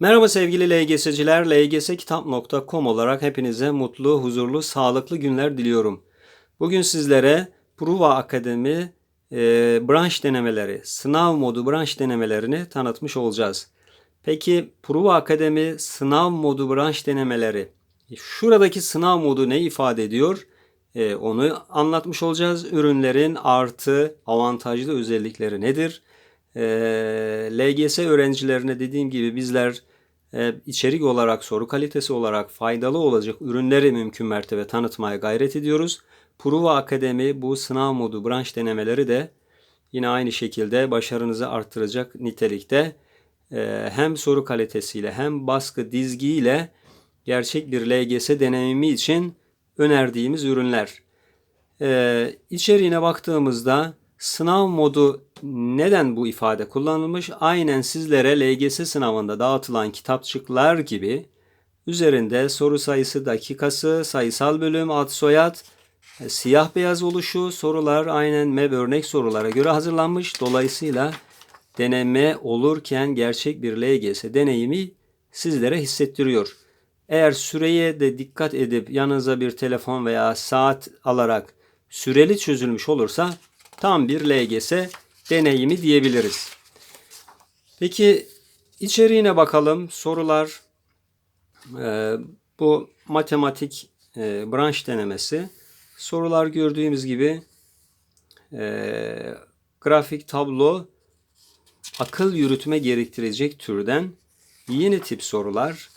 Merhaba sevgili LGS'ciler, lgskitap.com olarak hepinize mutlu, huzurlu, sağlıklı günler diliyorum. Bugün sizlere Prova Akademi e, branş denemeleri, sınav modu branş denemelerini tanıtmış olacağız. Peki Prova Akademi sınav modu branş denemeleri, şuradaki sınav modu ne ifade ediyor? E, onu anlatmış olacağız. Ürünlerin artı, avantajlı özellikleri nedir? E, LGS öğrencilerine dediğim gibi bizler e, içerik olarak, soru kalitesi olarak faydalı olacak ürünleri mümkün mertebe tanıtmaya gayret ediyoruz. Prova Akademi bu sınav modu branş denemeleri de yine aynı şekilde başarınızı arttıracak nitelikte e, hem soru kalitesiyle hem baskı dizgiyle gerçek bir LGS deneyimi için önerdiğimiz ürünler. Ee, içeriğine baktığımızda sınav modu neden bu ifade kullanılmış? Aynen sizlere LGS sınavında dağıtılan kitapçıklar gibi üzerinde soru sayısı, dakikası, sayısal bölüm, ad soyad, e, siyah beyaz oluşu sorular aynen MEB örnek sorulara göre hazırlanmış. Dolayısıyla deneme olurken gerçek bir LGS deneyimi sizlere hissettiriyor. Eğer süreye de dikkat edip yanınıza bir telefon veya saat alarak süreli çözülmüş olursa tam bir LGS deneyimi diyebiliriz. Peki içeriğine bakalım. Sorular e, bu matematik e, branş denemesi. Sorular gördüğümüz gibi e, grafik tablo akıl yürütme gerektirecek türden yeni tip sorular.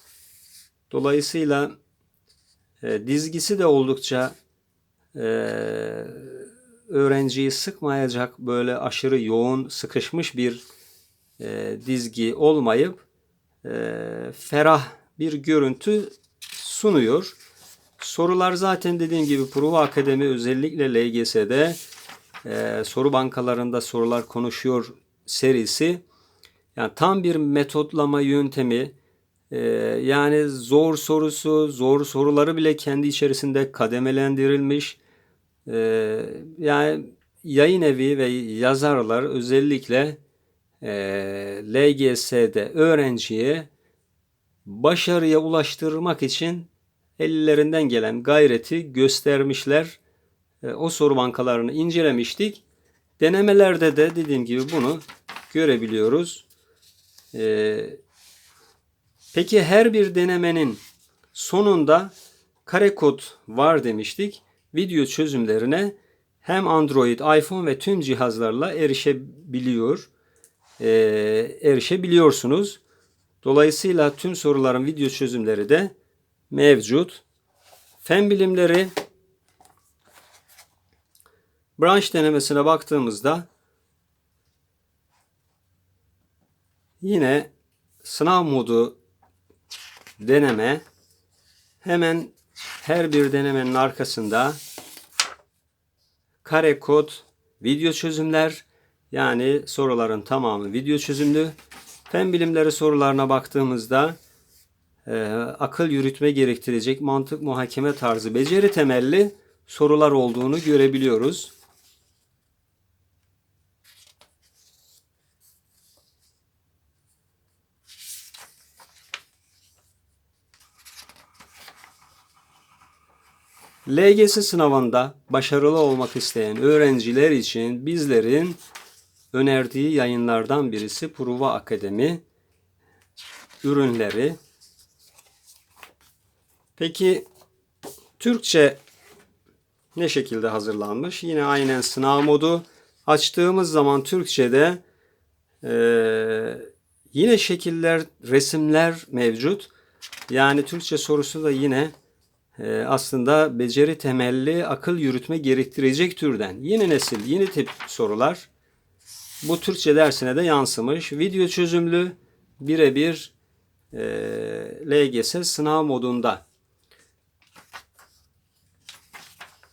Dolayısıyla e, dizgisi de oldukça e, öğrenciyi sıkmayacak böyle aşırı yoğun sıkışmış bir e, dizgi olmayıp e, ferah bir görüntü sunuyor. Sorular zaten dediğim gibi Prova Akademi özellikle LGS'de e, soru bankalarında sorular konuşuyor serisi. Yani tam bir metotlama yöntemi. E, yani zor sorusu, zor soruları bile kendi içerisinde kademelendirilmiş. E, yani yayın evi ve yazarlar özellikle e, LGS'de öğrenciye başarıya ulaştırmak için ellerinden gelen gayreti göstermişler. E, o soru bankalarını incelemiştik. Denemelerde de dediğim gibi bunu görebiliyoruz. E, peki her bir denemenin sonunda kare kod var demiştik. Video çözümlerine hem Android, iPhone ve tüm cihazlarla erişebiliyor. E, erişebiliyorsunuz. Dolayısıyla tüm soruların video çözümleri de mevcut. Fen bilimleri branş denemesine baktığımızda yine sınav modu deneme hemen her bir denemenin arkasında kare kod video çözümler yani soruların tamamı video çözümlü. Fen bilimleri sorularına baktığımızda e, akıl yürütme gerektirecek mantık muhakeme tarzı beceri temelli sorular olduğunu görebiliyoruz. LGS sınavında başarılı olmak isteyen öğrenciler için bizlerin önerdiği yayınlardan birisi Prova Akademi ürünleri. Peki Türkçe ne şekilde hazırlanmış? Yine aynen sınav modu. Açtığımız zaman Türkçe'de e, yine şekiller, resimler mevcut. Yani Türkçe sorusu da yine aslında beceri temelli akıl yürütme gerektirecek türden. Yeni nesil, yeni tip sorular bu Türkçe dersine de yansımış. Video çözümlü birebir e, LGS sınav modunda.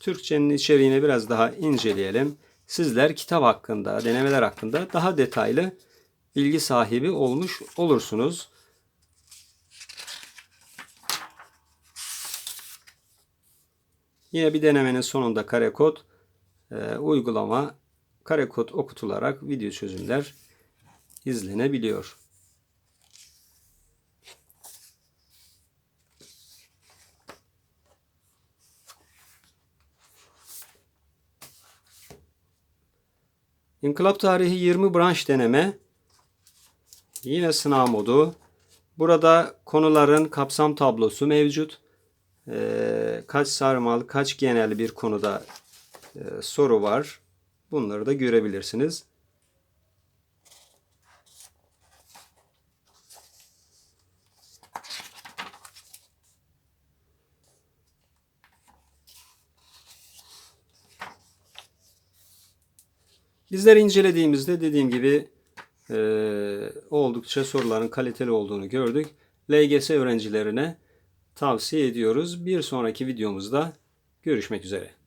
Türkçenin içeriğini biraz daha inceleyelim. Sizler kitap hakkında, denemeler hakkında daha detaylı bilgi sahibi olmuş olursunuz. Yine bir denemenin sonunda karekod e, uygulama karekod okutularak video çözümler izlenebiliyor. İnkılap tarihi 20 branş deneme. Yine sınav modu. Burada konuların kapsam tablosu mevcut. Ee, kaç sarmal, kaç genel bir konuda e, soru var. Bunları da görebilirsiniz. Bizler incelediğimizde dediğim gibi e, oldukça soruların kaliteli olduğunu gördük. LGS öğrencilerine tavsiye ediyoruz. Bir sonraki videomuzda görüşmek üzere.